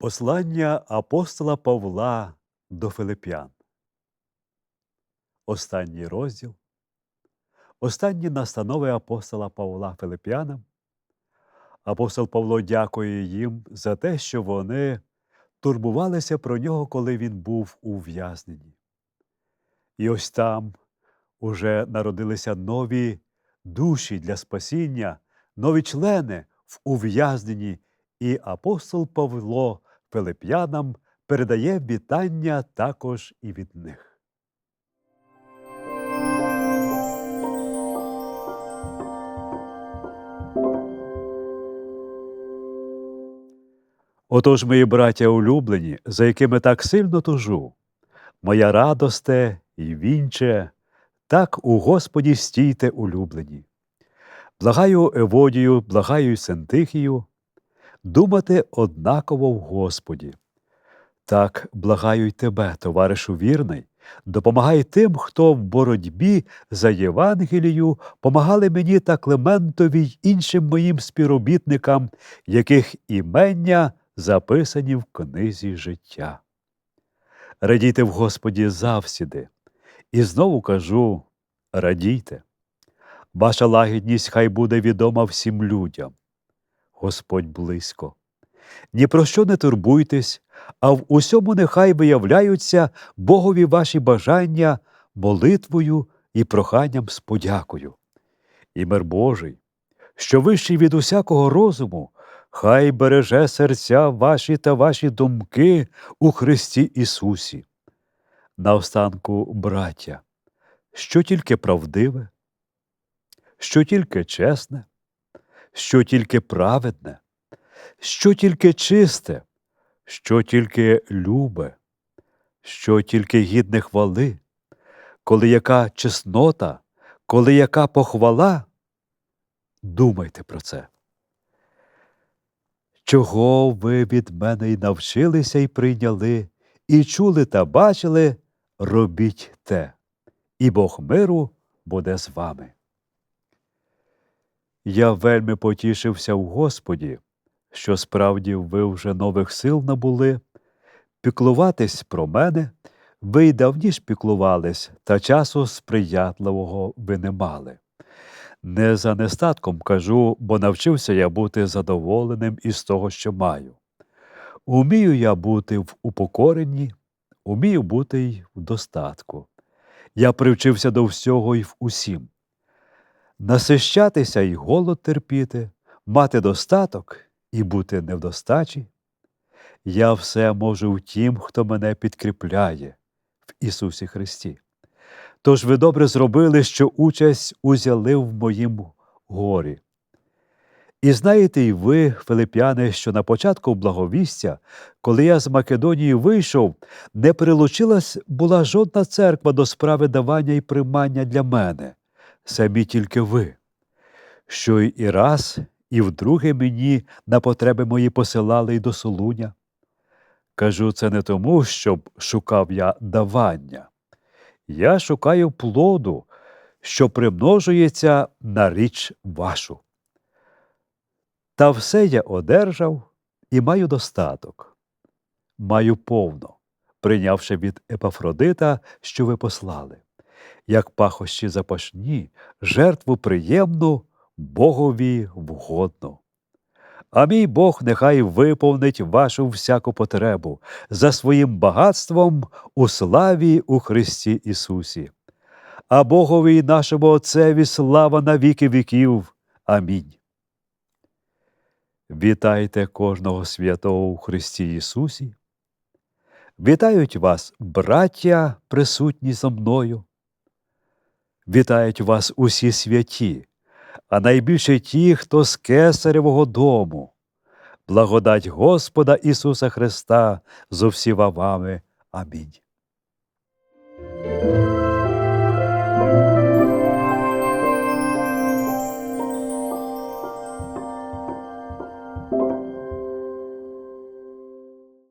Послання апостола Павла до Филип'ян. Останній розділ. Останні настанови апостола Павла Филип'янам. Апостол Павло дякує їм за те, що вони турбувалися про нього, коли він був у в'язненні. І ось там уже народилися нові душі для спасіння, нові члени в ув'язненні, і апостол Павло Филип'янам передає вітання також і від них. Отож, мої браття улюблені, за якими так сильно тужу, моя радосте і вінче, так у Господі стійте улюблені. Благаю Еводію, благаю Сентихію, думати однаково в Господі. Так благаю й тебе, товаришу вірний, допомагай тим, хто в боротьбі за Євангелію помагали мені та Клементові й іншим моїм співробітникам, яких імення записані в книзі життя. Радійте в Господі завсіди, і знову кажу радійте. Ваша лагідність хай буде відома всім людям. Господь близько. Ні про що не турбуйтесь, а в усьому нехай виявляються Богові ваші бажання молитвою і проханням з подякою. І мир Божий, що вищий від усякого розуму, хай береже серця ваші та ваші думки у Христі Ісусі. Наостанку, браття, що тільки правдиве, що тільки чесне, що тільки праведне, що тільки чисте, що тільки любе, що тільки гідне хвали, коли яка чеснота, коли яка похвала, думайте про це. Чого ви від мене й навчилися й прийняли, і чули та бачили, робіть те, і Бог миру буде з вами. Я вельми потішився в Господі, що справді ви вже нових сил набули, піклуватись про мене, ви й давніш піклувались, та часу сприятливого ви не мали. Не за нестатком кажу, бо навчився я бути задоволеним із того, що маю. Умію я бути в упокоренні, умію бути й в достатку. Я привчився до всього й в усім. Насищатися й голод терпіти, мати достаток і бути невдостачі. Я все можу в тім, хто мене підкріпляє в Ісусі Христі. Тож ви добре зробили, що участь узяли в моїм горі. І знаєте й ви, Филип'яни, що на початку благовістя, коли я з Македонії вийшов, не прилучилась була жодна церква до справи давання і приймання для мене, самі тільки ви, що і раз, і вдруге мені на потреби мої посилали й до Солуня. Кажу це не тому, щоб шукав я давання. Я шукаю плоду, що примножується на річ вашу. Та все я одержав і маю достаток, маю повно, прийнявши від Епафродита, що ви послали, як пахощі запашні, жертву приємну, Богові вгодно. А мій Бог нехай виповнить вашу всяку потребу за своїм багатством у славі у Христі Ісусі. А Богові нашому Отцеві слава на віки віків. Амінь. Вітайте кожного святого у Христі Ісусі. Вітають вас, браття, присутні зо мною. Вітають вас усі святі, а найбільше ті, хто з кесаревого дому. Благодать Господа Ісуса Христа з усіма вами. Амінь.